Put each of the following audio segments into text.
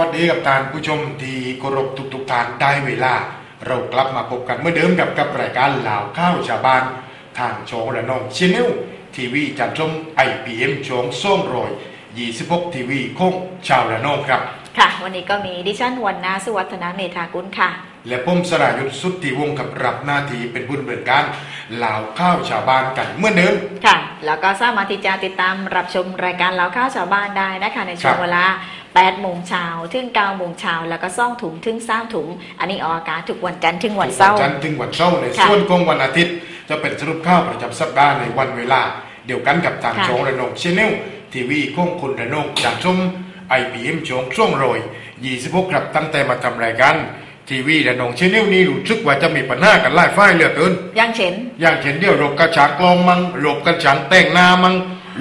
สวัสดีกับท่านผู้ชมที่เคารพทุกๆท่านได้เวลา เรากลับมาพบกันเมื่อเดิมกับกับรายการลาวข้าวชาวบ้าน ทางช่องระนองชแนลทีวีจันทร์ชมไอพีเอ็มช่องส่งรอย26ทีวีของชาวระนองครับ ค่ะ วันนี้ก็มีดิฉันวันนาสุวัฒนาเมธากุลค่ะ และผมสรายุทธสุทธิวงศ์กับรับหน้าที่เป็นผู้ดำเนินการลาวข้าวชาวบ้านกันเมื่อเดิมค่ะ แล้วก็สามารถที่จะติดตามรับชมรายการเล่าข้าวชาวบ้านได้นะคะในช่วงครับเวลา 8โมงเช้าถึง9โมงเช้าแล้วก็ซ่องถุงถึง3ถุง อันนี้ออกอากาศทุกวันจันทร์ถึงวันเสาร์จันทร์ถึงวันเสาร์ในค่ะส่วนของวันอาทิตย์ จะเป็นสรุปข่าวประจำสัปดาห์ในวันเวลา เดียวกันกับทางค่ะช่องระนองชแนลทีวีของคนระนองจากชมไอพีเอ็มช่องช่วงโรย26ครับตั้งแต่มาทำรายการทีวีระนองชแนลนี้รู้สึกว่าจะมีปัญหากันหลายฝ่ายเหลือเกินอยังเช่นอย่างเช่นเดียวรบกระฉากกลองมังรบกระฉางแต่งหน้ามัง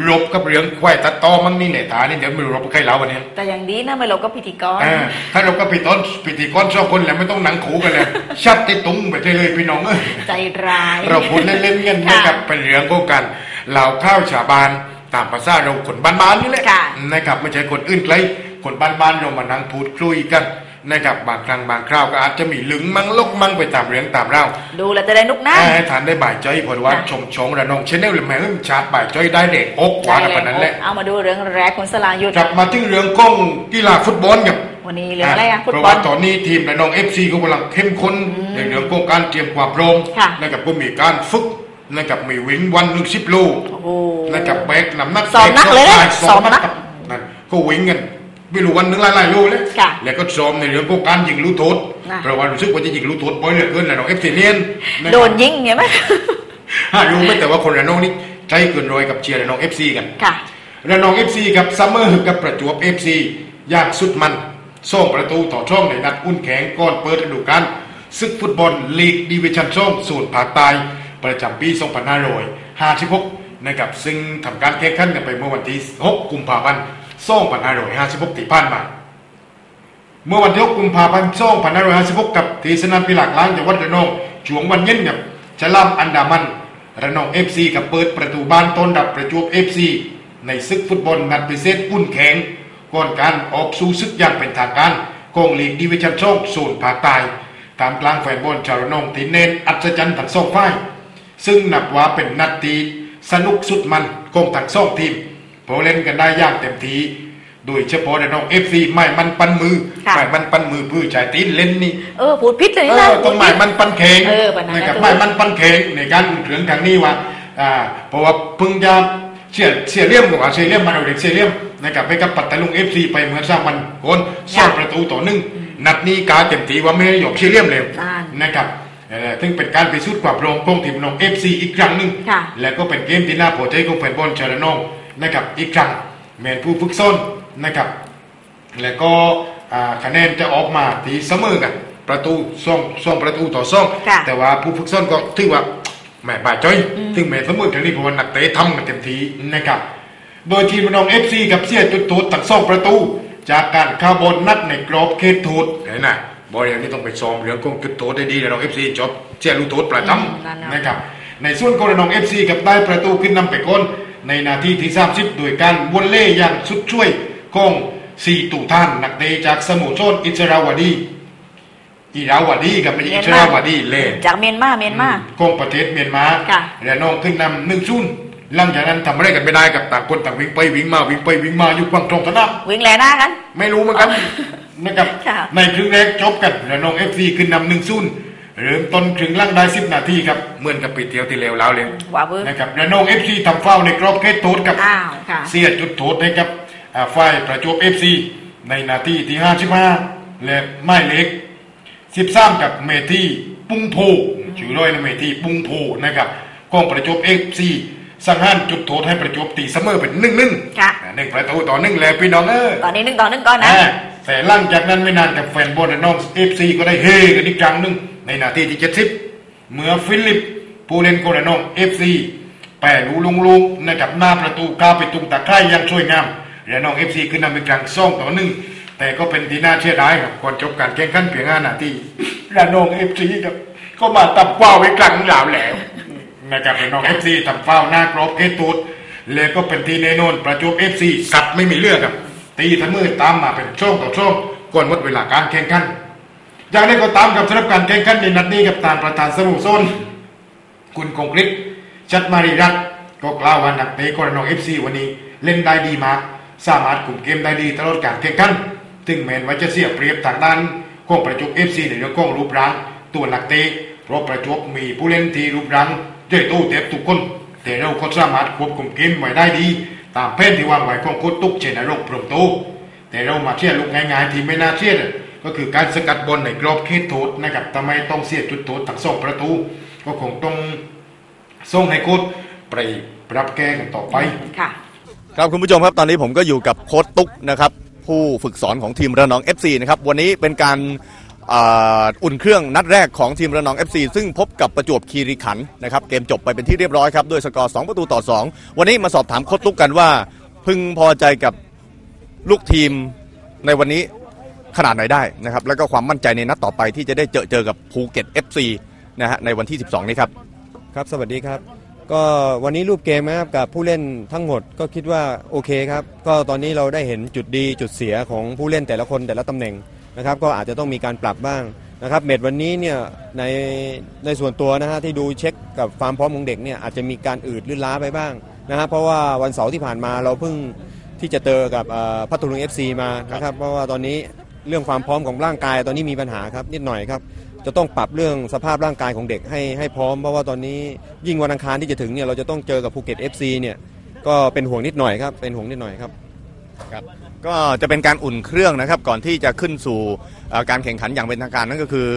รบกับเรื่องควายตัดตอมังนี่เนี่ยฐานนี่เดี๋ยวไม่รู้รบกับใครแล้ววันนี้แต่อย่างนี้นะไม่ลงก็พิธีกรอ่าถ้ารบกับพี่ต้นพิธีกรชอบคนแหละไม่ต้องหนังขูกันเลยชัดติดตุ้งไปได้เลยพี่น้องเอ้ยใจร้ายเราพูดเล่นๆกันค่ะนะครับเป็นเรื่องของกันเหล่าข้าวชาวบ้านตามภาษาเราคนบ้านๆนี่แหละค่ะนะครับไม่ใช่คนอื่นไกลคนบ้านๆเรามานั่งพูดคุยกัน นะครับบางครั้งบางคราวก็อาจจะมีหลึงมังลกมังไปตามเรื่องตามเล่าดูแล้วจะได้นุกนะให้ทานได้บ่ายใจเพราะว่าค่ะชมชงระนองชแนลหรือแม่เอิ่มชาร์จบ่ายใจได้เด็กอกกว่ากันปานนั้นแหละเอามาดูเรื่องแรกคุณสลายุทธกลับมาถึงเรื่องกล้องกีฬาฟุตบอลกับวันนี้เรื่องอะไรอะฟุตเพราะบอว่าลตอนนี้ทีมระนองเอฟซีก็กำลังเข้มข้นในเรื่องของการเตรียมความพร้อมค่ะนะครับก็มีการฝึกนะครับมีวิ่งวันหนึ่งสิบโลโอ้โหนะครับแบกน้ำหนักซ้อมหนักเลยนะแบกซ้อมหนักครับนั่นก็วิ่งกัน ไม่รู้วันหนึงหลายๆโลเลยค่ะแล้วก็ซ้อมในเรื่องของการยิงลูกโทษน่ะ เพราะว่ารู้สึกว่าจะยิงลูกโทษบ่อยเหลือเกินระนองเอฟซีเนียนนะครับ โดนยิงเงี้ยไหม ฮะรู้ไหมแต่ว่าคนระนองนี่ใจเกินร้อยกับเชียร์ระนองเอฟซีกันค่ะ ระนองเอฟซีกับซัมเมอร์กับประจวบเอฟซีอย่างสุดมันส่งประตูต่อช่องในนัดอุ่นแข็งก่อนเปิดฤดูกาลศึกฟุตบอลลีกดิวิชั่นช่องศูนย์ภาคใต้ประจำปี 2556 นะครับ ซึ่งทำการแข่งขันกันไปเมื่อวันที่ 6 กุมภาพันธ์ 2556ที่ผ่านมา เมื่อวันที่6กุมภาพันธ์2556กับที่สนามกีฬากลางจังหวัดระนองช่วงวันเย็นกับฉลามอันดามัน ระนอง FC กับเปิดประตูบ้านต้นดับประจวบ FC ในศึกฟุตบอลนัดพิเศษอุ่นแข็งก่อนการออกสู่ศึกอย่างเป็นทางการของลีกดิวิชั่นช่องโซนภาคใต้ตามกลางแฟนบอลชาวระนองที่เน้นอัศจรรย์ทั้งสองฝ่ายซึ่งนับว่าเป็นนัดทีสนุกสุดมันของทั้งสองทีม เพราะเล่นกันได้อย่างเต็มทีโดยเฉพาะระนอง FC ไม่มันปันมือค่ะ ไม่มันปันมือพื้อชายตีนเล่นนี่เออพูดพิษเลยเอนะอต้องหมายมันปันเข่งเออปันนั้นนะครับนะหมายมันปันเข่งในการอุ่นเครื่องทางนี้ว่าอ่าเพราะว่าเพิ่งจะเสียเสียเลี่ยมกับว่าเสียเลี่ยมมาเอาเด็กเสียเลี่ยมนะครับไปกับปัตตาลุงเอฟซีไปเหมือนสร้างมันโคนสองประตูต่อหนึ่งนัดนี้กาเต็มทีว่าไม่ได้หยอกเสียเลี่ยมเลยนั่นนะครับเอ่อซึ่งเป็นการพิสูจน์ความพร้อมของทีมน้องเอฟซีอีกครั้งหนึ่ง ค่ะและก็เป็นเกมที่น่าพอใจของแฟนบอลชาวระนอง นะครับอีกครั้งแมนผู้ฝึกซ้นนะครับ แล้วก็อ่าคะแนนจะออกมาตีเสมอกัน ประตูส่องส่องประตูต่อส่องค่ะแต่ว่าผู้ฝึกซ้นก็ถือว่าแหม่บาดจ้อยถึงแม้เสมอทางนี้เพราะว่านักเตะทำกันเต็มทีนะครับโดยทีมระนองเอฟซีกับเสียจุดโทษตักส่องประตู จากการเข้าบอลนัดในกรอบเขตโทษเห็นไหมบอลอย่างนี้ต้องไปซ้อมเรื่องของจุดโทษได้ดีระนองเอฟซีจบเสียลูกโทษประจอืมนั่นำๆนะครับในส่วนของระนองเอฟซีกับได้ประตูขึ้นนำไปก่อน ในนาทีที่ 30 โดยการวอลเล่อย่างสุดช่วยของสีตู่ท่านนักเตะจากสโมุทรสอิสราวดีอิราวดีกับไม่ใช่อิสราวดีเล่นจากเมียนมาเมียนมาของประเทศเมียนมาค่ะและน้องขึ้นนำหนึ่งชุนย์หลังจากนั้นทำอะไรกันไม่ได้กับต่างคนต่างวิ่งไปวิ่งมาวิ่งไปวิ่งมาอยู่กวางตรงสนามวิ่งแลหน้ากัน ไม่รู้เหมือนกันนะครับค่ะในครึ่งแรกจบกันและน้องเอฟซีขึ้นนำหนึ่งชุนย์ เริ่มต้นครึ่งหล่างได้สิบนาทีครับเหมือนกับปีเที่ยวที่แล้วแล้วเลยว่าเบอร์นะครับและน้องเอฟซีทำฟาวล์ในกรอบเขตโทษกับอ้าวค่ะเสียจุดโทษให้กับอ่าฝ่ายประจวบเอฟซีในนาทีที่55และไม้เล็ก13กับเมทีปุ้งโพชื่อร้อยนะเมทีปุ้งโพนะครับกองประจวบเอฟซีสังหารจุดโทษให้ประจวบตีเสมอเป็นหนึ่งหนึ่งค่ะหนึ่งประตูต่อหนึ่งแล้วพี่น้องเออตอนนี้หนึ่งต่อหนึ่งก่อนนะอ่าแต่หลังจากนั้นไม่นานกับแฟนบอลระน้องเอฟซีก็ได้เฮกันอีกครั้งหนึ่ง ในนาทีที่70เมื่อฟิลิปผู้เล่นโกระนองเอฟซีแปรรูลุงลุงนะครับหน้าประตูก้าวไปตุงตะไคร่ยังสวยงามระนองเอฟซีขึ้นนำเป็นครั้งสองต่อหนึ่งแต่ก็เป็นทีน่าเชื่อได้ครับก่อนจบการแข่งขันเพียงห้านาทีระนองเอฟซีครับก็มาตับกว้าวไว้กลางหลาวแล้วนะครับระนองเอฟซีทำฟาวล์หน้ากรอบเอตูดแล้วก็เป็นทีแน่นอนประจวบเอฟซีสัตว์ไม่มีเลือกครับตีทั้งมือตามมาเป็นช่องต่อช่องก่อนหมดเวลาการแข่งขัน อย่างไรก็ตามกับสำหรับการแข่งขันในนัดนี้กับตามประธานสโมสรคุณคงคลิปชัดมารีรัตก็กล่าวว่านักเตะกรนองเอฟซีวันนี้เล่นได้ดีมากสามารถคุมเกมได้ดีตลอดการแข่งขันถึงแม้ว่าจะเสียเปรียบทางด้านของประจวบเอฟซีในเรื่องของรูปร่างตัวนักเตะเพราะประจวบมีผู้เล่นที่รูปร่างใหญ่โตเต็มทุกคน แต่เราก็สามารถควบคุมเกมไว้ได้ดี ตามแผนที่วางไว้ของโค้ชตุ๊กเชนรงค์พรหมโตแต่เรามาเชื่อลูกง่ายๆที่ไม่น่าเชื่อ ก็คือการสกัดบอลในกรอบเขตโทษนะครับทำไมต้องเสียจุดโทษทั้งสองประตู ก็คงต้องส่งให้โค้ชไปปรับแก้กันต่อไปค่ะครับคุณผู้ชมครับตอนนี้ผมก็อยู่กับโค้ชตุ๊กนะครับผู้ฝึกสอนของทีมระนอง FC นะครับวันนี้เป็นการอ่าอุ่นเครื่องนัดแรกของทีมระนอง FC ซึ่งพบกับประจวบคีรีขันธ์นะครับเกมจบไปเป็นที่เรียบร้อยครับด้วยสกอร์ 2 ประตูต่อ 2 วันนี้มาสอบถามโค้ชตุ๊กกันว่า พึงพอใจกับลูกทีมในวันนี้ ขนาดไหนได้นะครับแล้วก็ความมั่นใจในนัดต่อไปที่จะได้เจอเจอกับภูเก็ต FC นะฮะในวันที่ 12 นี้ครับ ครับสวัสดีครับ ก็วันนี้รูปเกมนะครับกับผู้เล่นทั้งหมดก็คิดว่าโอเคครับ ก็ตอนนี้เราได้เห็นจุดดีจุดเสียของผู้เล่นแต่ละคนแต่ละตำแหน่งนะครับ ก็อาจจะต้องมีการปรับบ้างนะครับเมดวันนี้เนี่ยในในส่วนตัวนะฮะที่ดูเช็คกับความพร้อมของเด็กเนี่ยอาจจะมีการอืดลื่นล้าไปบ้างนะฮะเพราะว่าวันเสาร์ที่ผ่านมาเราเพิ่งที่จะเจอกับเอ่อพัทลุง FC มานะครับเพราะว่าตอนนี้ เรื่องความพร้อมของร่างกายตอนนี้มีปัญหาครับนิดหน่อยครับ จะต้องปรับเรื่องสภาพร่างกายของเด็กให้ให้พร้อมเพราะว่าตอนนี้ยิ่งวันอังคารที่จะถึงเนี่ยเราจะต้องเจอกับภูเก็ต FC เนี่ยก็เป็นห่วงนิดหน่อยครับเป็นห่วงนิดหน่อยครับก็จะเป็นการอุ่นเครื่องนะครับก่อนที่จะขึ้นสู่เอ่อการแข่งขันอย่างเป็นทางการนั่นก็คือ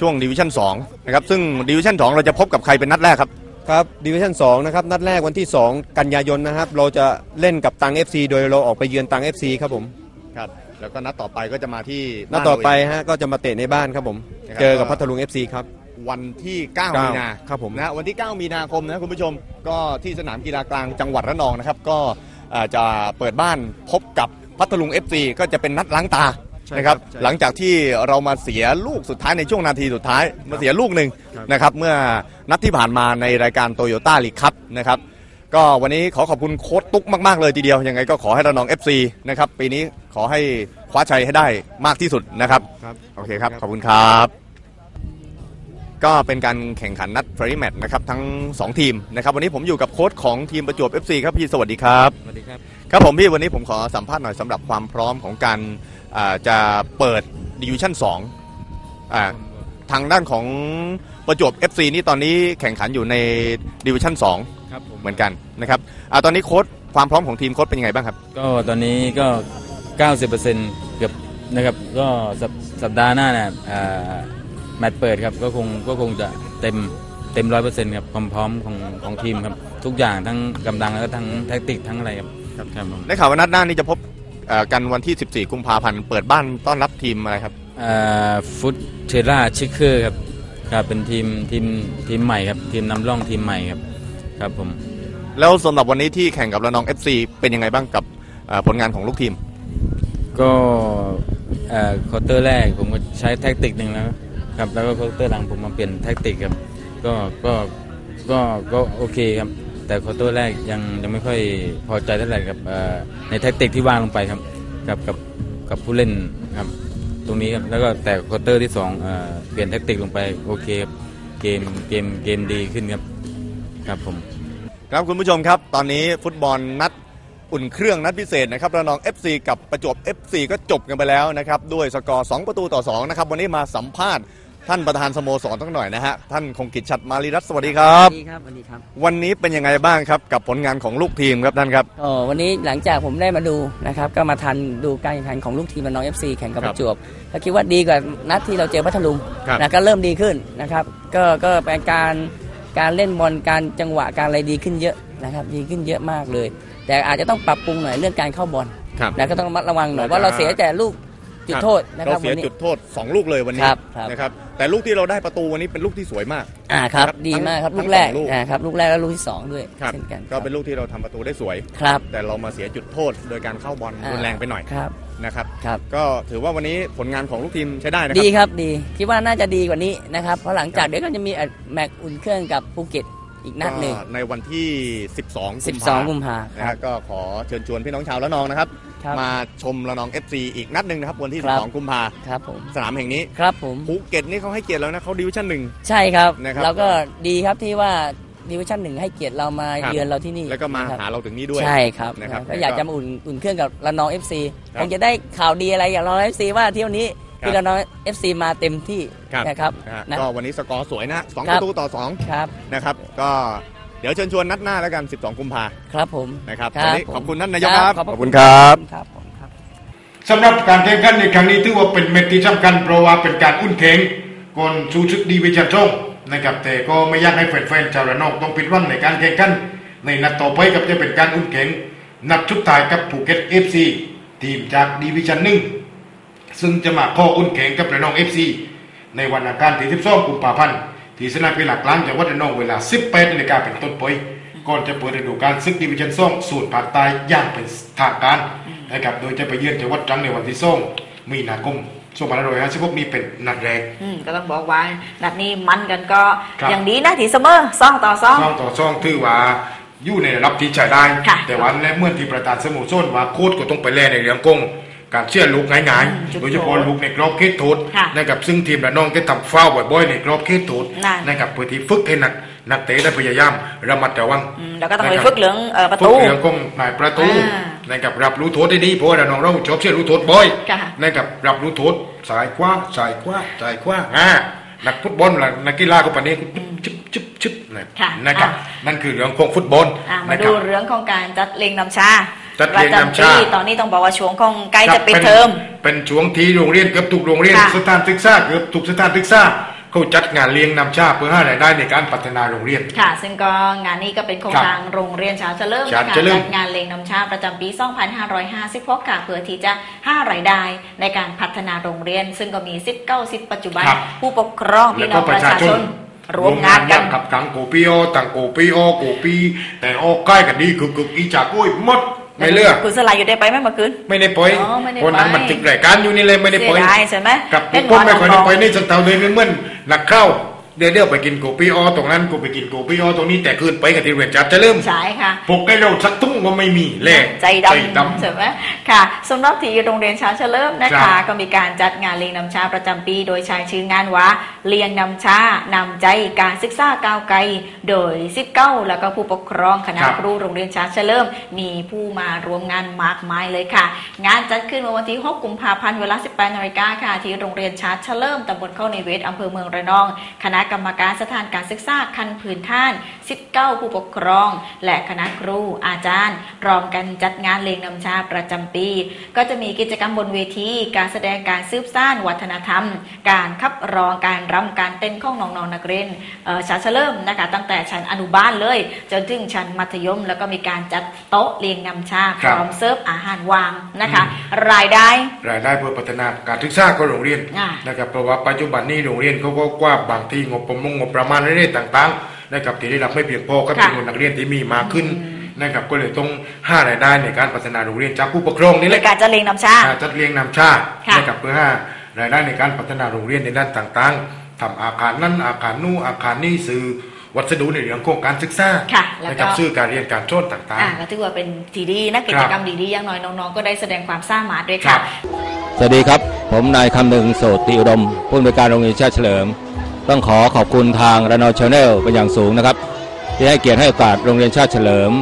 ช่วงดิวิชั่น2นะครับซึ่งดิวิชั่น2เราจะพบกับใครเป็นนัดแรกครับครับดิวิชั่น2นะครับนัดแรกวันที่ 2 กันยายนนะครับเราจะเล่นกับตัง FC โดยเราออกไปเยือนตัง FC ครับผมครับ แล้วก็นัดต่อไปก็จะมาที่นัดต่อไปฮะก็จะมาเตะในบ้านครับผมนะครับเจอกับพัทลุง FC ครับ วันที่9เก้ามีนาครับผมนะวันที่ 9 มีนาคมนะคุณผู้ชมก็ที่สนามกีฬากลางจังหวัดระนองนะครับ ก็เอ่อจะเปิดบ้านพบกับพัทลุง FC ก็จะเป็นนัดล้างตาใช่นะครับใช่หลังจากที่เรามาเสียลูกสุดท้ายในช่วงนาทีสุดท้ายมาเสียลูกหนึ่งครับนะครับเมื่อนัดที่ผ่านมาในรายการโตโยต้าลีกครับนะครับ ก็วันนี้ขอขอบคุณโค้ชตุ๊กมาก ๆ เลยทีเดียว ยังไงก็ขอให้ระนอง FC นะครับ ปีนี้ขอให้คว้าชัยให้ได้มากที่สุดนะครับ ครับ โอเคครับ ขอบคุณครับ ก็เป็นการแข่งขันนัดเฟร y แมตช์นะครับ ทั้ง 2 ทีมนะครับ วันนี้ผมอยู่กับโค้ชของทีมประจวบ FC ครับพี่สวัสดีครับ สวัสดีครับ ครับผมพี่วันนี้ผมขอสัมภาษณ์หน่อยสำหรับความพร้อมของการอ่าจะเปิดดิวิชั่น2อ่าทางด้านของประจวบ FC นี่ตอนนี้แข่งขันอยู่ในดิวิชั่น2 ครับผมเหมือนกันนะครับอ่าตอนนี้โค้ชความพร้อมของทีมโค้ชเป็นยังไงบ้างครับ ก็ตอนนี้ก็ 90%เกือบนะครับก็สัปสัปดาห์หน้าเนี่ยอ่าแมตช์เปิดครับก็คงก็คงจะเต็มเต็มร้อยเปอร์เซ็นต์ครับความพร้อมของของทีมครับ ทุกอย่างทั้งกำลังแล้วก็ทั้งแท็กติกทั้งอะไรครับครับครับผมได้ข่าวว่านัดหน้านี้จะพบเอ่อกันวันที่ 14 กุมภาพันธ์เปิดบ้านต้อนรับทีมอะไรครับฟุตเทราชิคเคอร์ครับครับเป็นทีมทีมทีมใหม่ครับทีมนำร่องทีมใหม่ครับ ครับผม แล้วสำหรับวันนี้ที่แข่งกับระนอง FC เป็นยังไงบ้างกับเอ่อผลงานของลูกทีม ก็เอ่อควอเตอร์แรกผมก็ใช้แท็กติกหนึ่งแล้วครับ แล้วก็ควอเตอร์หลังผมมาเปลี่ยนแท็กติกครับก็ก็ก็ก็โอเคครับ แต่ควอเตอร์แรกยังยังไม่ค่อยพอใจเท่าไหร่กับเอ่อในแท็กติกที่วางลงไปครับกับกับกับผู้เล่นครับ ตรงนี้ครับแล้วก็แต่ควอเตอร์ที่สองเอ่อเปลี่ยนแท็กติกลงไปโอเคครับเกมเกมเกมดีขึ้นครับ ครับผม ครับคุณผู้ชมครับ ตอนนี้ฟุตบอลนัดอุ่นเครื่องนัดพิเศษนะครับระนอง FC กับประจวบ FC ก็จบกันไปแล้วนะครับ ด้วยสกอร์ 2 ประตูต่อ 2 นะครับ วันนี้มาสัมภาษณ์ท่านประธานสโมสรทั้งหน่อยนะฮะ ท่านคงกิจชัดมารีรัตน์สวัสดีครับ สวัสดีครับสวัสดีครับ วันนี้เป็นยังไงบ้างครับ กับผลงานของลูกทีมครับท่านครับก็วันนี้หลังจากผมได้มาดูนะครับ ก็มาทันดูการแข่งขันของลูกทีมระนองเอฟซีแข่งกับคปรับระจวบก็คิดว่าดีกว่านัดที่เราเจอพัทลุงครับ นะก็เริ่มดีขึ้นนะครับ ก็ก็เป็นการ การเล่นบอลการจังหวะการอะไรดีขึ้นเยอะนะครับดีขึ้นเยอะมากเลย แต่อาจจะต้องปรับปรุงหน่อยเรื่องการเข้าบอลครับนะก็ต้องระมัดระวังหน่อยเราจะว่าเราเสียแต่ลูกจุดโทษนะคเรารับเสีวัยนนี้จุดโทษ 2 ลูกเลยวันนี้ครับครับนะครับแต่ลูกที่เราได้ประตูวันนี้เป็นลูกที่สวยมากอ่าครับครับดีมากครับทั้ลูงกแรกสองลูกนะครับลูกแรกและลูกที่สองด้วยครับเช่นกันก็เป็นลูกที่เราทำประตูได้สวยครับแต่เรามาเสียจุดโทษโดยการเข้าบอลอ่ารุนแรงไปหน่อยครับ นะครับ ครับ ก็ถือว่าวันนี้ผลงานของลูกทีมใช้ได้นะคดีรับครับดีคิดว่าน่าจะดีกว่านี้นะครับ เพราะหลังจากเดี๋ยวก็จะมีแมตช์อุ่นเครื่องกับภูเก็ตอีกนัดหนึ่ง ก็ในวันที่ 12 12กุมภานะครัฮะบก็ขอเชิญชวนพี่น้องชาวละนองนะครับ ครับมาชมระนอง FC อีกนัดหนึ่งนะครับ วันที่ ครับ 12 กุมภาครับผมสนามแห่งนี้ครับผมภูเก็ตนี่เขาให้เกียรติแล้วนะเขาดิวิชั่นหนึ่ง ใช่ครับ นะครับ แล้วก็ดีครับที่ว่า ดิวิชั่นหนึ่งให้เกียรติเรามาครับ เยือนเราที่นี่แล้วก็มานะครับ หาเราถึงนี่ด้วยใช่ครับนะครับ ก็อยากจะมาอุ่นอุ่นเครื่องกับระนอง FC ครับคงจะได้ข่าวดีอะไรอย่างระนอง FC ว่าเที่ยวนี้ครับที่ระนอง FC มาเต็มที่ครับ นะครับนะฮะนะ ก็วันนี้สกอร์สวยนะสองคปรับ ระตูต่อสองครับนะครับ ก็เดี๋ยวเชิญชวนนัดหน้าแล้วกัน 12 กุมภาครับผมนะครับครับวันนี้ผมขอบคุณท่านนายกครับ ขอบพระคุณครับ ครับผมครับ สำหรับการแข่งขันในครั้งนี้ถือว่าเป็นเม็ดที่สำคัญเพราะว่าเป็นการอุ่นแข่งก่อนชูชึกดีวิจันช่อง นะครับแต่ก็ไม่อยากให้แฟนๆชาวระนองต้องผิดหวังในการแข่งขันในนัดต่อไปกับจะเป็นการอุ่นแข่งนัดชุดท้ายกับภูเก็ตเอฟซีทีมจากดีวิชั่นหนึ่งซึ่งจะมาข้ออุ่นแข่งกับระนองเอฟซีในวันอังคารที่12กุมภาพันธ์ที่สนามกีฬากลางจังหวัดระนองเวลา 18นาฬิกาเป็นต้นไปก่อนจะเปิดฤดูกาลซึกดิวิชั่น2สูตรภาคใต้อย่างเป็นทางการนะครับโดยจะไปเยือนจังหวัดตรังในวันที่2มีนาคม 2556นี้เป็นนัดแรก อืมก็ต้องบอกว่านัดนี้มันกันก็ครับ อย่างดีนะที่เสมอซองต่อซองช่องต่อช่องถือว่าอยู่ในระดับที่ใช้ได้ ค่ะ แต่วันและเมื่อที่ประธานสโมุทรส้นว่าโค้ดก็ต้องไปแล่ในเรื่องกงการเชื่อลูกง่ายอืมจุดๆโดยเฉพาะลูกในกรอบเขตโทษค่ะนะครับซึ่งทีมระนองได้ทำฟาวล์บ่อยๆในกรอบเขตโทษนั่น นะครับเพื่อที่ฝึกให้นักนักเตะได้พยายามระมัดระวังอืมแล้วก็ต้องไปนะครับ ฝึกเหลืองเอ่อประฝึตูกเรื่องของนายประตูอ่า นะครับรับรู้โทษได้ดีเพราะว่าระนองเราชอบเชื่อรู้โทษบ่อยค่ะ นะครับรับรู้โทษสายขวาสายขวาสายขวาอ่านักฟุตบอลล่ะนักกีฬาก็ปานนี้ก็ชึบชึบชึบนะค่ะนะครับ อะนั่นคือเรื่องของฟุตบอลอะมานะคดูรับ เรื่องของการจัดเลงนำชาจัดเรียงนำชา ประจปีตอนนี้ต้องบอกว่าช่วงของใกล้ครัจะบปิดเป็นเทอม เป็นช่วงที่โรงเรียนเกือบทุกโรงเรียนค่ะสถานศึกษาเกือบทุกสถานศึกษา เขาจัดงานเลี้ยงนำชาเพื่อให้รายได้ในการพัฒนาโรงเรียน ค่ะ ซึ่งก็งานนี้ก็เป็นโครงครับการโรงเรียนชาวเฉลิมชาวนะคะเฉลิมจัดงานเลงนำชาประจำปี 2556ค่ะเพื่อที่จะห้ารายได้ในการพัฒนาโรงเรียน ซึ่งก็มีสิทธิ์เก้าสิทธิ์ปัจจุบันครับผู้ปกครองพี่น้องประชาชนรวมงานกันกับทั้งโกปีโอต่างโกปีโอโกปีแต่ออกใกล้กันดีคือคืออีจากโอ้ยหมด ไม่เลือกคุณสลายอยู่ได้ไปไหมเมื่อคืนไม่ได้ปล่อยอ๋อไม่ได้คนนั้นไปมันติดรายการอยู่นี่เลยไม่ได้เสีปล่อยยดายใช่ไหมกับเล่นผมไม่ค่อยได้น้งๆไปนี่สตาร์เลยไม่เหมือนนักเข้า เดี๋ยวเดี๋ยวไปกินโกปีออตรงนั้นกูไปกินโกปีออตรงนี้แต่คืนไปกับที่เรียนจัดจะเริ่มใช่ค่ะปลุกให้เราสักทุ่งก็ไม่มีแล่ใจดำใช่ไหมค่ะสำหรับที่โรงเรียนชาวเฉลิมนะครัคะบก็มีการจัดงานเลี้ยงนำชาประจำปี โดยใช้ชื่องานว่าเลี้ยงนำชานำใจการศึกษาก้าวไกลโดยซิเก้าแล้วก็ผู้ปกครองคณะครูโรงเรียนชาวเฉลิมมีผู้มาร่วมงานมากมายเลยค่ะ งานจัดขึ้นเมื่อวันที่ 6 กุมภาพันธ์เวลา 18นาฬิกาค่ะ ที่โรงเรียนชาเฉลิมตำบลเข้าในเวทอำเภอเมืองระนองคณะกรรมการสถานการศึกษาคันพื้นท่านซิเก้าผู้ปกครอง และคณะครูอาจารย์พร้อมกันจัดงานเลงนำชาประจำปี ก็จะมีกิจกรรมบนเวที การแสดงการซืบซ่านวัฒนธรรม การขับร้องการรำการเต้นของน้องๆนักเรียนเอ่อชั้นเริ่มนะคะตั้งแต่ชั้นอนุบาลเลย จนถึงชั้นมัธยม แล้วก็มีการจัดโต๊ะเรียงนำชาพครับร้อมเสิร์ฟอาหารวางนะคะ รายได้รายได้เพื่อพัฒนาการศึกษาของโรงเรียนอ่านะครับเพราะว่าปัจจุบันนี้โรงเรียนเขาก็กว่าบางที่งบประมาณงบประมาณในเรื่องต่างๆนะครับที่ได้รับไม่เพียงพอกับค่ะจำนวนนักเรียนที่มีมากขึ้นนะครับก็เลยต้องห้ารายได้ในการพัฒนาโรงเรียนจากผู้ปกครองนี่แหในละการจัดเรียงนำชาอ่าจัดเลี้ยงนำชาติค่ะนะครับเพื่อให้รายได้ในการพัฒนาโรงเรียนในด้านต่างๆทำอาคารนั้นอาคารนู่นอาคารนี่ซื้อวัสดุในเรื่องของการศึกษาค่ะแล้วก็นะครับซื้อการเรียนการสอนต่างอ่าก็ถือว่าเป็นทีดีนะกิจกรรมดีๆอย่างน้อยน้องๆก็ได้แสดงความสามารถด้วยครัค่ะบสวัสดีครับ ผมนายคำหนึ่งโสติอุดมผู้อำนวยการโรงเรียนชาติเฉลิม ต้องขอขอบคุณทางระนอชาแนลเป็นอย่างสูงนะครับ ที่ให้เกียรติให้โอกาสโรงเรียนชาติเฉลิม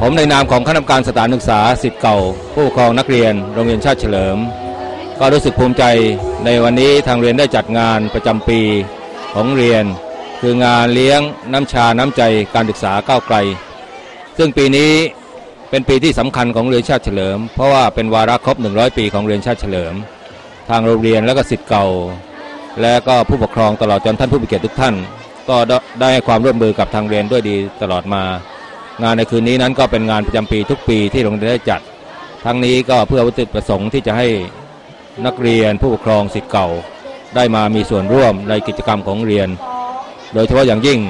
ผมในนามของคณะกรรมการสถานศึกษาสิทธิ์เก่า ผู้ปกครองนักเรียนโรงเรียนชาติเฉลิม ก็รู้สึกภูมิใจในวันนี้ทางเรียนได้จัดงานประจำปีของเรียน คืองานเลี้ยงน้ำชาน้ำใจการศึกษาก้าวไกล ซึ่งปีนี้เป็นปีที่สำคัญของเรียนชาติเฉลิม เพราะว่าเป็นวาระครบ 100 ปีของโรงเรียนชาติเฉลิม ทางโรงเรียนและก็สิทธิ์เก่า และก็ผู้ปกครองตลอดจนท่านผู้มีเกียรติทุกท่าน ก็ได้ให้ความร่วมมือกับทางเรียนด้วยดีตลอดมา งานในคืนนี้นั้นก็เป็นงานประจำปีทุกปีที่โรงเรียนได้จัด ทั้งนี้ก็เพื่อวัตถุประสงค์ที่จะให้นักเรียนผู้ปกครองสิทธิ์เก่า ได้มามีส่วนร่วมในกิจกรรมของเรียน โดยเฉพาะอย่างยิ่ง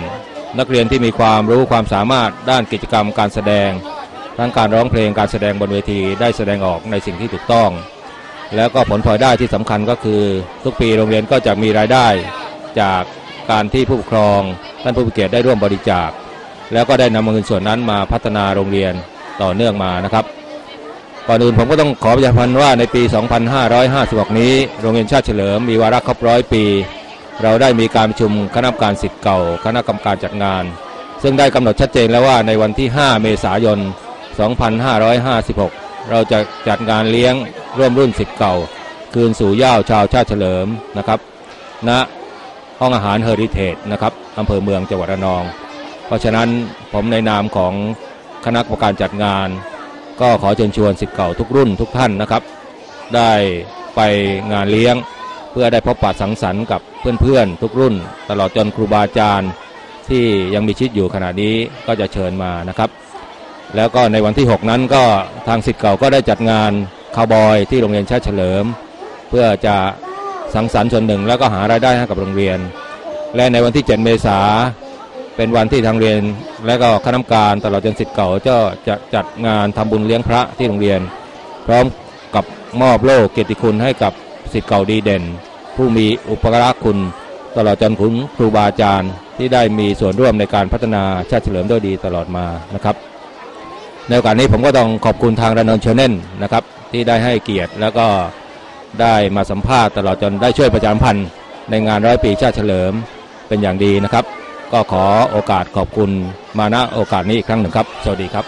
นักเรียนที่มีความรู้ความสามารถด้านกิจกรรมการแสดงทั้งการร้องเพลงการแสดงบนเวทีได้แสดงออกในสิ่งที่ถูกต้อง แล้วก็ผลพลอยได้ที่สำคัญก็คือ ทุกปีโรงเรียนก็จะมีรายได้จากการที่ผู้ปกครองท่านผู้มีเกียรติได้ร่วมบริจาค แล้วก็ได้นำเงินส่วนนั้นมาพัฒนาโรงเรียนต่อเนื่องมานะครับก่อนอื่นผมก็ต้องขอประชาพันธ์ว่าในปี 2556 นี้ โรงเรียนชาติเฉลิมมีวาระครบร้อยปี เราได้มีการประชุมคณะกรรมการสิทธิ์เก่า คณะกรรมการจัดงาน ซึ่งได้กำหนดชัดเจนแล้วว่าในวันที่ 5 เมษายน 2556 เราจะจัดงานเลี้ยงร่วมรุ่นสิทธิ์เก่า คืนสู่ย่าวชาวชาติเฉลิมนะครับณห้องอาหารเฮอริเทจนะครับอำเภอเมืองจังหวัดระนอง เพราะฉะนั้นผมในนามของคณะกรรมการจัดงาน ก็ขอเชิญชวนสิทธิ์เก่าทุกรุ่นทุกท่านนะครับ ได้ไปงานเลี้ยงเพื่อได้พบปะสังสรรค์กับเพื่อนๆ ทุกรุ่น ตลอดจนครูบาอาจารย์ที่ยังมีชีวิตอยู่ขณะนี้ก็จะเชิญมานะครับ แล้วก็ในวันที่ 6 นั้นก็ทางสิทธิ์เก่าก็ได้จัดงานคาวบอยที่โรงเรียนชาติเฉลิม เพื่อจะสังสรรค์ส่วนหนึ่งแล้วก็หารายได้ให้กับโรงเรียน และในวันที่ 7 เมษาเป็นวันที่ทางเรียน และก็คณะกรรมการตลอดจนสิทธิ์เก่าก็จะจัดงานทำบุญเลี้ยงพระที่โรงเรียน พร้อมกับมอบโล่เกียรติคุณให้กับสิทธิ์เก่าดีเด่น ผู้มีอุปการะคุณตลอดจนคุณครูบาอาจารย์ที่ได้มีส่วนร่วมในการพัฒนาชาติเฉลิมด้วยดีตลอดมานะครับ ในโอกาสนี้ผมก็ต้องขอบคุณทางระนองเชนเน่นนะครับที่ได้ให้เกียรติแล้วก็ได้มาสัมภาษณ์ตลอดจนได้ช่วยประชาสัมพันธ์ในงานร้อยปีชาติเฉลิมเป็นอย่างดีนะครับ ก็ขอโอกาสขอบคุณมาณโอกาสนี้อีกครั้งหนึ่งครับ สวัสดีครับ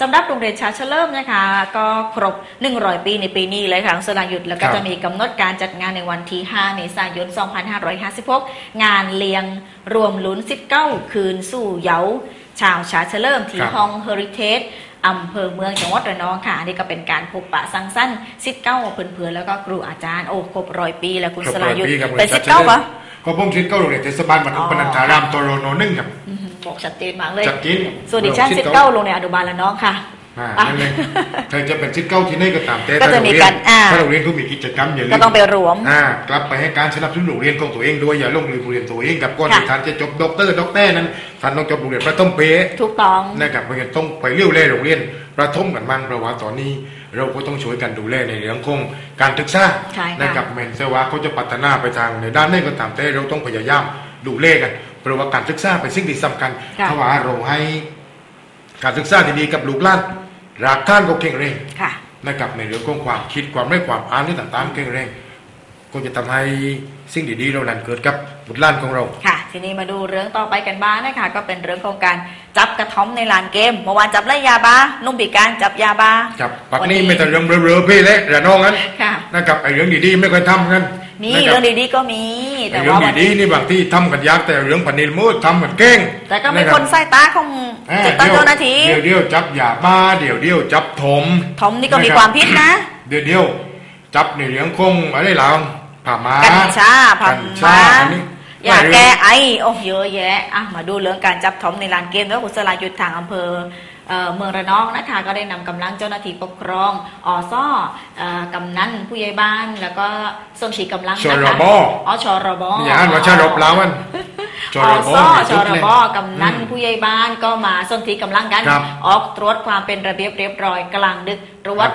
สำหรับโรงเรียนชาเชเลิมนะคะ ก็ครบ 100 ปีในปีนี้เลยค่ะสลายุทธแล้วก็ครับจะมีกำหนดการจัดงานในวันที่ 5 เมษายน 2556 งานเลี้ยงรวมลุ้น 19 คืนสู่เยาว์ ชาวชาเชเลิมที่ครับห้องเฮอริเทจอำเภอเมืองจังหวัดระนองค่ะอันนี้ก็เป็นการพบปะสังสรรค์สิทธิ์เก้าเพื่อนๆแล้วก็ครูอาจารย์โอ้ครบร้อยปีแล้วคุณสลายุทธครบร้อยปีครับเป็นสิทธิ์เก้าปะก็ผมสิทธิ์เก้าโรงเรียนเทศบาลบรรทุกปนันทารามตโรโนหนึ่งครับอื้อหือบอกชัดเจนมากเลยจัดกินส่วนดิฉันสิทธิ์เก้าโรงเรียนอนุบาลระนองค่ะ อ่าอะนั่นเลยเธอจะเป็นสิทธิ์เก้าที่ไหนก็ตามแต่ก็จะมีการอ่า ถ้าโรงเรียนเขามีกิจกรรมอย่าลืมก็ต้องไปรวม อ่ากลับไปให้การสนับสนุนโรงเรียนของตัวเองด้วยอย่าลงลืมโรงเรียนตัวเองกับก่อนค่ะ ที่ท่านจะจบด็อกเตอร์ด็อกเตอร์นั้นท่านต้องจบโรงเรียนประถมเป๊ะถูกต้อง นะครับเพราะงั้นต้องไปเลี้ยวแลโรงเรียนประถมกันบ้างเพราะว่าตอนนี้เราก็ต้องช่วยกันดูแลในเรื่องของการศึกษาใช่ค่ะ นะครับแม้นแต่ว่าเขาจะพัฒนาไปทางในด้านไหนก็ตามแต่เราต้องพยายามดูแลกันเพราะว่าการศึกษาเป็นสิ่งที่สำคัญค่ะ ถ้าว่าเราให้การศึกษาที่ดีกับลูกหลาน รากข้านก็เก่งเร่งค่ะนะครับในเรื่องของความคิดความไม่ความอ่านที่ต่างๆเก่งเร่ง ก็จะทำให้สิ่งดีๆเรานั้นเกิดกับบุตรหลานของเราค่ะ ทีนี้มาดูเรื่องต่อไปกันบ้างนะคะก็เป็นเรื่องของการจับกระท่อมในลานเกมเมื่อวานจับไล่ยาบ้านุ่มปีการจับยาบ้าครับปักวันนี้นี้ไม่แต่เรื่องเบลอๆเพ่เละระนองนั้นค่ะนะครับไอ้เรื่องดีๆไม่ค่อยทำกันมี นะคบเรื่องดีๆก็มีแต่ไอ้เรื่อว่างวันดีนี้ๆนี่บางที่ทำกันยากแต่เรื่องพันนิลมืดทำกันเก่ง แต่ก็มีะรับคนใส่ตาของอ่าเจ็ดตั้งเจ้าหน้าที่เดี๋ยวเดียวจับยาบ้าเดี๋ยวเดียวจับถมทอมนี่ก็มีความผิดนะ เดี๋ยวเดียวจับในเรื่องคงอะไรหลังผ่ามากัญชาผักัมญชามาอันนี้อยากแก้ไอโอ้เยอะแยะอะมาดูเรื่องการจับทอมในลานเกมแล้วกุศลายุทธทางอำเภอ เอ่อเมืองระนองนะคะก็ได้นำกำลังเจ้าหน้าที่ปกครองอซ่อเอ่อกำนันผู้ใหญ่บ้าน แล้วก็ส่วนฉีกำลังชนะรคะบอ๋อชรบอย่าอ่านว่าชรบลาวันชอรบซ่อมีชทุกรเล่มบกำนันอืมผู้ใหญ่บ้านก็มาส่วนที่กำลังกันครับออกตรวจความเป็นระเบียบเรียบร้อยกลางดึกตรวจ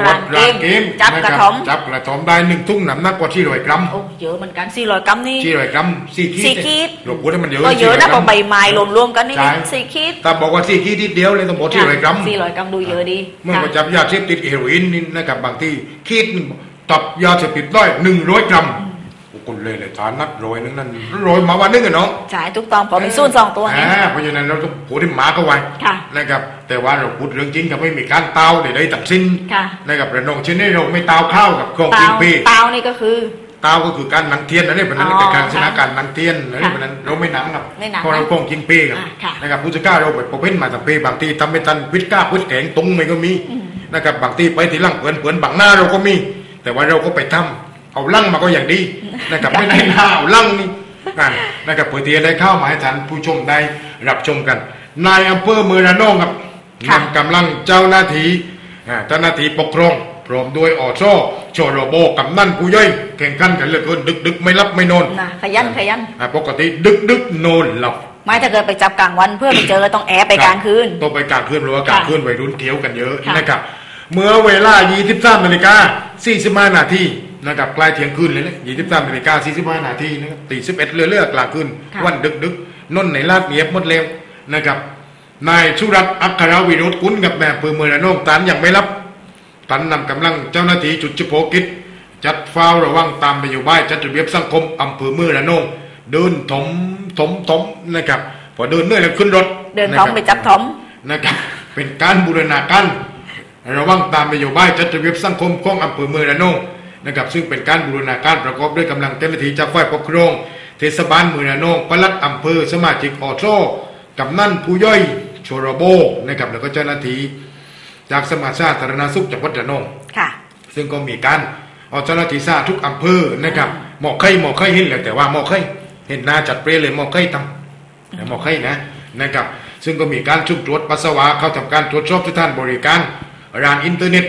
รานเกมจับกระถมจับกระถมได้หนึ่งทุ่งหนำหนักกว่าที่ร้อยกรัมโอ้เยอะเหมือนกันสี่ร้อยกรัมนี่สี่ร้อยกรัมสี่ขีดสี่ขีดหลบกูได้มันเยอะก็เยอะนะพอใบไม้รวมๆกันนี่สี่ขีดแต่บอกว่าสี่ขีดนิดเดียวเลยต้องบอกที่ร้อยกรัมสี่ร้อยกรัมดูเยอะดีเมื่อมาจับยาเสพติดเฮโรอีนนี่นะครับบางที่ขีดตับยาเสพติดได้หนึ่งร้อยกรัม คนเลยเลยฐานนัดร้อยนึงนั่นร้อยมาวันนึงอะเนาะใช่ทุกตองพอมีส่วนสองตัวนี้อ่าเพราะฉะนั้นเราต้องพูดให้หมาเขาไว้ค่ะนะครับแต่ว่าเราพูดเรื่องจริงกับไม่มีการเตาใดๆตัดสินค่ะนะครับระนองเช่นนี้เราไม่เตาข้าวกับของกิเตานปีเตานี่ก็คือเตาก็คือการนังเทียนนั่นเองเป็นนั้นอ๋อการชนะค่ะการนังเทียนนั่นเองค่ะเป็นนั้นเราไม่หนังครับไม่หนังเพราะเราของกินปีครับอ่าค่ะนะครับผู้จัดการเราไปประเภทมาตั้งปีบางทีทำไม่ทันพิษก้าพิษแข็งตรงไม่ก็มีนะครับบางทีไปที่ล่างเปือนเปือนบังหน้าเราก็มี แต่ว่าเราก็ไปทำ เอาลั่งมาก็อย่างดีนะครับไม่ได้หน้าเอาลั่งนี่นั่นนะครับเพื่อที่จะได้เข้ามาให้ท่านผู้ชมได้รับชมกัน นายอำเภอเมืองระนองครับค่ะนำกำลังเจ้าหน้าที่อ่าเจ้าหน้าที่ปกครองพร้อมด้วยอโซชรบกำนันผู้ย่อยแข่งขันกันเหลือเกินดึกดึกๆไม่รับไม่นอนนะขยันขยันอ่าปกติดึกดึกๆนอนหลับไม่ถ้าเกิดไปจับกลางวันเพื่อไปเจอต้องแอบไปกลางคืนต้องไปกลางคืนหรือว่ากลางคืนวัยรุ่นเที่ยวกันเยอะค่ะนะครับเมื่อเวลา 23นาฬิกา45นาที นะครับใกล้เที่ยงคืนเลยนะ23นาฬิกา45นาทีนะครับตี11เรื่อยๆกลางคืนค่ะวันดึกดึกๆนนในลาดเงียบหมดแล้วนะครับนายสุรัตน์อัครวิโรธกุลกับแม่อำเภอเมืองระนองตานยังไม่รับ ตันนำกำลังเจ้าหน้าที่จุดเฉพาะกิจ จัดเฝ้าระวังตามนโยบายจัดระเบียบสังคมอำเภอเมืองระนองเดินถมถมถมนะครับพอเดินเหนื่อยแล้วขึ้นรถ เดินนะท้คองรับไปจับท้องนะครับเป็นการบูรณาการระวังตามนโยบายจัดระเบียบสังคมของอำเภอเมืองระนอง นะครับซึ่งเป็นการบูรณาการประกอบด้วยกำลังเจ้าหน้าที่จากฝ่ายปกครอง เทศบาลเมืองระนองปลัดอำเภอสมาชิกอโซกำนันผู้ย่อยโชรโบนะครับแล้วก็เจ้าหน้าที่จากสมาชาสาธารณสุขจังหวัดระนองค่ะ ซึ่งก็มีการเอาเจ้าหน้าที่ซาทุกอำเภอนะครับหมอกไข่หมอกไข่เห็นแล้วแต่ว่าหมอกไข่เห็นหน้าจัดเปรย์เลยหมอกไข่ทำหมอกไข่นะนะครับ ซึ่งก็มีการชุมตรวจปัสสาวะเข้าทำการตรวจสอบสถานบริการร้านอินเทอร์เน็ต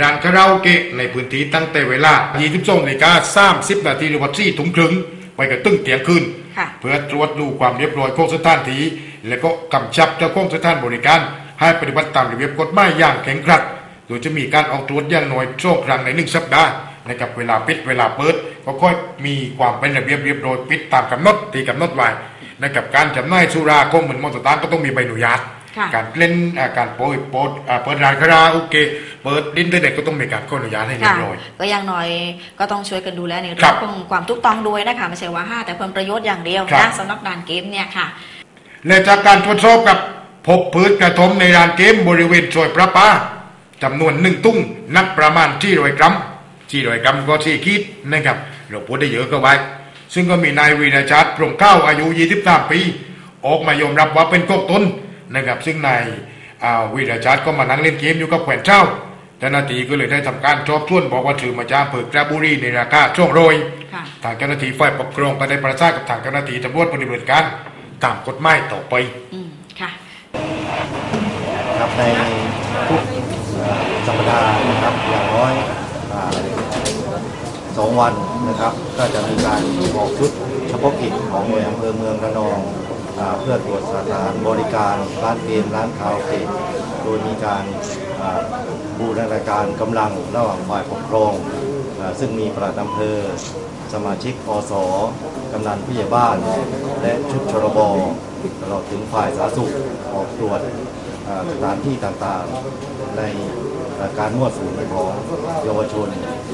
ร้านคาราโอเกะในพื้นที่ตั้งแต่เวลา 22นาฬิกา30นาทีหรือว่า4ทุ่มครึ่งไปกับตึ้งเตียงคืนค่ะเพื่อตรวจดูความเรียบร้อยของสถานที่และก็กำชับเจ้าของสถานบริการ ให้ปฏิบัติตามระเบียบกฎหมายอย่างเคร่งครัด โดยจะมีการออกตรวจอย่างน้อยช่วงครั้งในหนึ่งสัปดาห์นะครับเวลาปิดเวลาเปิด ก็ค่อยมีความเป็นระเบียบเรียบร้อยปิดตามกำหนดที่กำหนดไว้นะครับการจำหน่ายสุราคงเหมือนมอเตอร์ตานก็ต้องมีใบอนุญาตค่ะ การเล่นอ่าการโปรยโปรดอ่าเปิดร้านคาราโอเกะเปิดดินเทอร์เน็ตก็ต้องมีการขออนุญาตให้เรียค่ะบร้อยก็อย่างน้อยก็ต้องช่วยกันดูแลในครัเรื่อบงของความถูกต้องด้วยนะคะไม่ใช่ว่าห้าแต่เพิ่มประโยชน์อย่างเดียวครับนะสำหรับด่านเกมเนี่ยค่ะและจากการตรวจสอบกับพบพืชกระทมในร้านเกมบริเวณซอยพระปาจำนวนหนึ่งตุ้งนักประมาณที่ร้อยกรัมที่ร้อยกรัมก็สี่ขีดนะครับเราพูดได้เยอะก็ไว้ ซึ่งก็มีนายวีรชาติพรหมเข้าอายุ 23 ปี ออกมายอมรับว่าเป็นกกตน นะครับซึ่งนายอ่าวีรชาติก็มานั่งเล่นเกมอยู่กับแขวนเจ้าเจ้าหน้าที่ก็เลยได้ทำการสอบสวนบอกว่าถือมาจากอำเภอกระบุรีในราคาช่วงโรยค่ะทางเจ้าหน้าที่ฝ่ายปกครองก็ได้ประสานกับทางเจ้าหน้าที่ตำรวจปฏิบัติการตามกฎหมายต่อไปอืมค่ะครับในทุกเอ่อสัปดาห์นะครับอย่างน้อยอ่าสองวันนะครับ ก็จะมีการออกชุดเฉพาะกิจของหน่วยอำเภอเมืองระนองอา เพื่อตรวจสถานบริการร้านเกมร้านคาราโอเกะโดยมีการบูรณาการกำลังระหว่างฝ่ายปกครอง ซึ่งมีปลัดอำเภอ สมาชิกอสกำนันผู้ใหญ่บ้าน และชุดชรบตลอดถึงฝ่ายสาธารณสุขออกตรวจสถานที่ต่างๆ ในการมั่วสุมของเยาวชน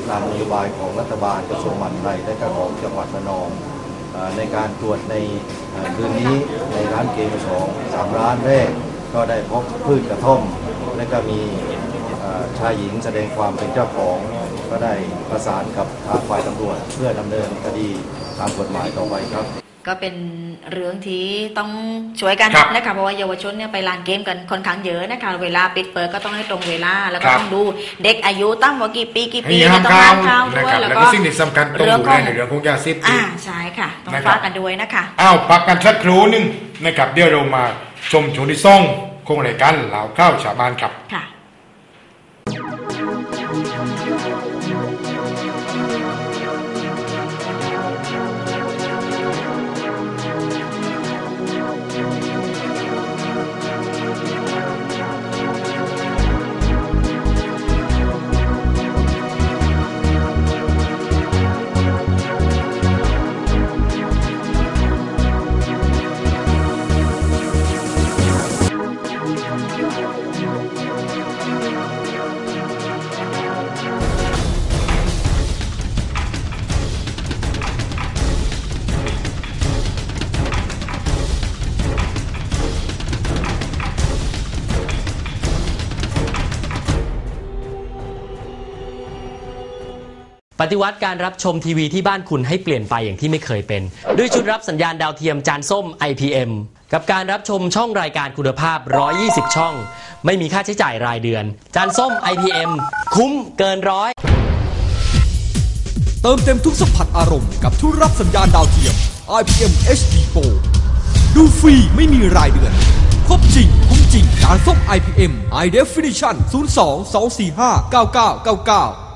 ตามนโยบายของรัฐบาลกระทรวงมหาดไทยและก็ของจังหวัดระนอง ในการตรวจในคืนนี้ในร้านเกมสองสามร้านแรกก็ได้พบพืชกระท่อม และก็มีชายหญิงแสดงความเป็นเจ้าของ ก็ได้ประสานกับทางฝ่ายตำรวจเพื่อดำเนินคดีตามกฎหมายต่อไปครับ ก็เป็นเรื่องที่ต้องช่วยกันครับนะคะเพราะว่าเยาวชนเนี่ยไปลานเกมกันค่อนข้างเยอะนะคะเวลาปิดเปิดก็ต้องให้ตรงเวลาแล้วก็ครับ ต้องดูเด็กอายุตั้งว่ากี่ปีกี่ให้ปีห้ามต้องข้าห้าวมข้าวด้นะวยครับแล้วแล้วก็ก็ สิ่งที่สำคัญต้องดูแลในเรื่องของยาเสพติอ่าด ใช่ค่ะ ต้องนะครับ ฝากกันด้วยนะคะ อ้าวพักกันสักครู่หนึงนะครับเดี๋ยวเรามาชมช่วงที่สองของรายการเหล่าข้าวชาวบ้านครับ ค่ะ ปฏิวัติการรับชมทีวีที่บ้านคุณให้เปลี่ยนไปอย่างที่ไม่เคยเป็น ด้วยชุดรับสัญญาณดาวเทียมจานส้ม IPM กับการรับชมช่องรายการคุณภาพ 120 ช่อง ไม่มีค่าใช้จ่ายรายเดือน จานส้ม IPM คุ้มเกินร้อยเติมเต็มทุกสัมผัสอารมณ์กับทุกรับสัญญาณดาวเทียม IPM HD Pro ดูฟรีไม่มีรายเดือน ครบจริง คุ้มจริงการส่ง IPM High Definition 02 245 9999